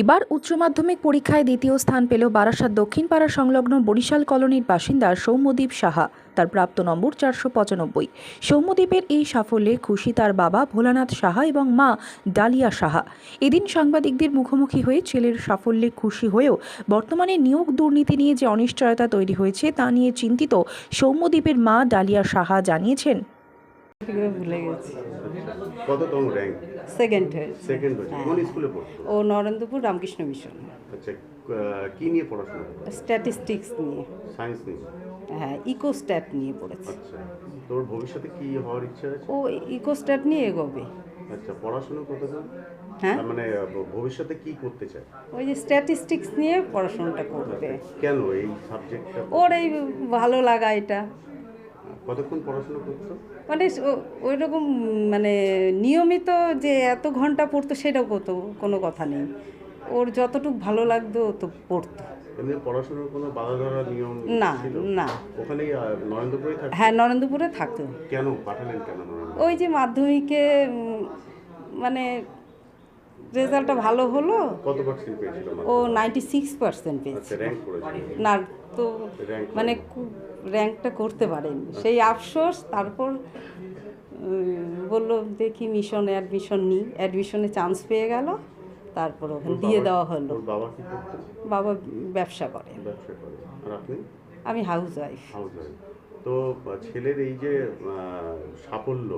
এবার উচ্চ মাধ্যমিক পরীক্ষায় দ্বিতীয় স্থান পেল বারাসাত দক্ষিণ পাড়া সংলগ্ন বরিশাল কলোনির বাসিন্দা সৌম্যদীপ সাহা। তার প্রাপ্ত নম্বর চারশো পঁচানব্বই। সৌম্যদীপের এই সাফল্যে খুশি তার বাবা ভোলানাথ সাহা এবং মা ডালিয়া সাহা। এদিন সাংবাদিকদের মুখোমুখি হয়ে ছেলের সাফল্যে খুশি হয়েও বর্তমানে নিয়োগ দুর্নীতি নিয়ে যে অনিশ্চয়তা তৈরি হয়েছে তা নিয়ে চিন্তিত সৌম্যদীপের মা ডালিয়া সাহা জানিয়েছেন। কততম র্যাঙ্ক সেকেন্ড সেকেন্ড হয়েছে। কোন স্কুলে পড়তো ও নরেন্দ্রপুর রামকৃষ্ণ মিশন। আচ্ছা কি নিয়ে পড়াশোনা করতো স্ট্যাটিস্টিক্স নিয়ে। সায়েন্স নিয়ে? হ্যাঁ ইকোস্ট্যাট নিয়ে পড়েছে। আচ্ছা তোর ভবিষ্যতে কি হওয়ার ইচ্ছা আছে? ও ইকোস্ট্যাট নিয়ে এগোবে। আচ্ছা পড়াশোনা কতদূর হ্যাঁ। মানে ভবিষ্যতে কি করতে চায় ওই যে স্ট্যাটিস্টিক্স নিয়ে পড়াশোনাটা করবে। কেন এই সাবজেক্টটা ওর এই ভালো লাগা এটা। কতক্ষণ পড়াশোনা করতো মানে ওই রকম মানে নিয়মিত যে এত ঘণ্টা পড়তো সেটাও কতো কোনো কথা নেই। ওর যতটুকু ভালো লাগতো তো পড়তো। এমনি পড়াশোনার কোনো বাধা ধরা নিয়ম না না। নরেন্দ্রপুরে হ্যাঁ নরেন্দ্রপুরে থাকতো। কেন পাঠালেন কেন ওই যে মাধ্যমিকে মানে রেজাল্টটা ভালো হলো। কত পার্সেন্ট পেয়েছিল ও নাইনটি সিক্স পার্সেন্ট পেয়েছে আচ্ছা র্যাঙ্ক করেছিল না তো মানে র্যাঙ্কটা করতে পারেনি। সেই আফসোস তারপর বলল দেখি মিশনে অ্যাডমিশন নিই। অ্যাডমিশনে চান্স পেয়ে গেল তারপর ওখানে দিয়ে দেওয়া হলো। বাবা ব্যবসা করে। আমি হাউস ওয়াইফ তো ছেলের এই যে সাফল্য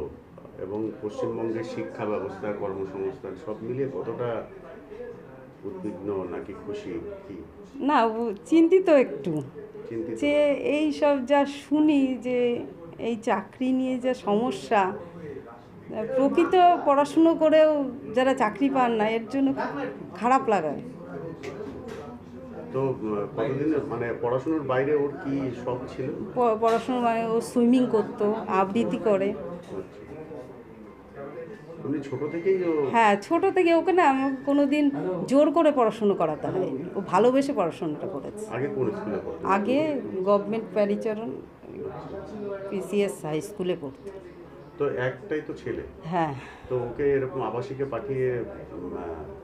এবং পশ্চিমবঙ্গের শিক্ষা ব্যবস্থা কর্মসংস্থান সব মিলিয়ে কতটা উদ্বিগ্ন নাকি খুশি কি? না চিন্তিত একটু। যে এই সব যা শুনি যে এই চাকরি নিয়ে যা সমস্যা প্রকৃত পড়াশুনো করেও যারা চাকরি পান না এর জন্য খারাপ লাগায়। তো আহ, কতদিনের মানে পড়াশোনার বাইরে ওর কি শখ ছিল? প- পড়াশুনো মানে ও সুইমিং করতো আবৃত্তি করে। উনি ছোট থেকেই হ্যাঁ ছোট থেকে ওকে না আমাকে কোনো দিন জোর করে পড়াশুনো করাতে হয়। ও ভালোবেসে পড়াশোনাটা করেছে। আগে কোন স্কুলে আগে গভর্নমেন্ট প্যারিচরণ পিসিএস হাই স্কুলে পড়তো। তো একটাই তো ছেলে। হ্যাঁ। তো ওকে এরকম আবাসিকে পাঠিয়ে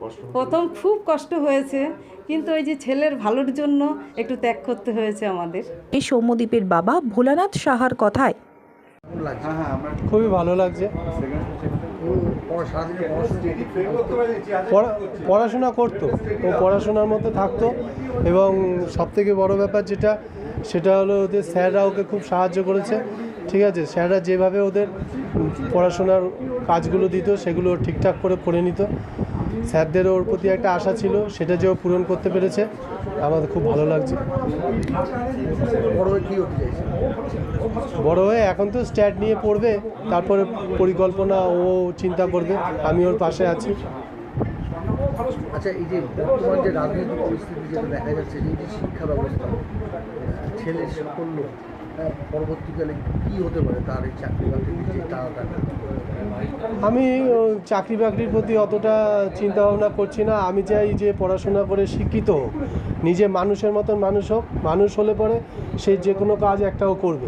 কষ্ট প্রথম খুব কষ্ট হয়েছে কিন্তু ওই যে ছেলের ভালোর জন্য একটু ত্যাগ করতে হয়েছে আমাদের। এই সৌম্যদীপের বাবা ভোলানাথ সাহার কথায়। খুবই ভালো লাগছে। পড়াশোনা করতো ও পড়াশোনার মধ্যে থাকতো এবং সবথেকে বড় ব্যাপার যেটা সেটা হলো ওদের স্যাররা ওকে খুব সাহায্য করেছে। ঠিক আছে স্যাররা যেভাবে ওদের পড়াশোনার কাজগুলো দিত সেগুলো ঠিকঠাক করে করে নিত। স্যারদের ওর প্রতি একটা আশা ছিল সেটা যে ও পূরণ করতে পেরেছে আমাদের খুব ভালো লাগছে। বড় হয়ে এখন তো স্ট্যাট নিয়ে পড়বে তারপরে পরিকল্পনা ও চিন্তা করবে আমি ওর পাশে আছি। আচ্ছা এই যে বর্তমান যে রাজনৈতিক পরিস্থিতি যেটা দেখা যাচ্ছে যে এই যে শিক্ষা ব্যবস্থা হ্যাঁ, পরবর্তীকালে কি হতে পারে তার এই চাকরি আমি চাকরি বাকরির প্রতি অতটা চিন্তা ভাবনা করছি না। আমি চাই যে পড়াশোনা করে শিক্ষিত হোক, নিজে মানুষের মতন মানুষ হোক, মানুষ হলে পরে সে যে কোনো কাজ একটাও করবে।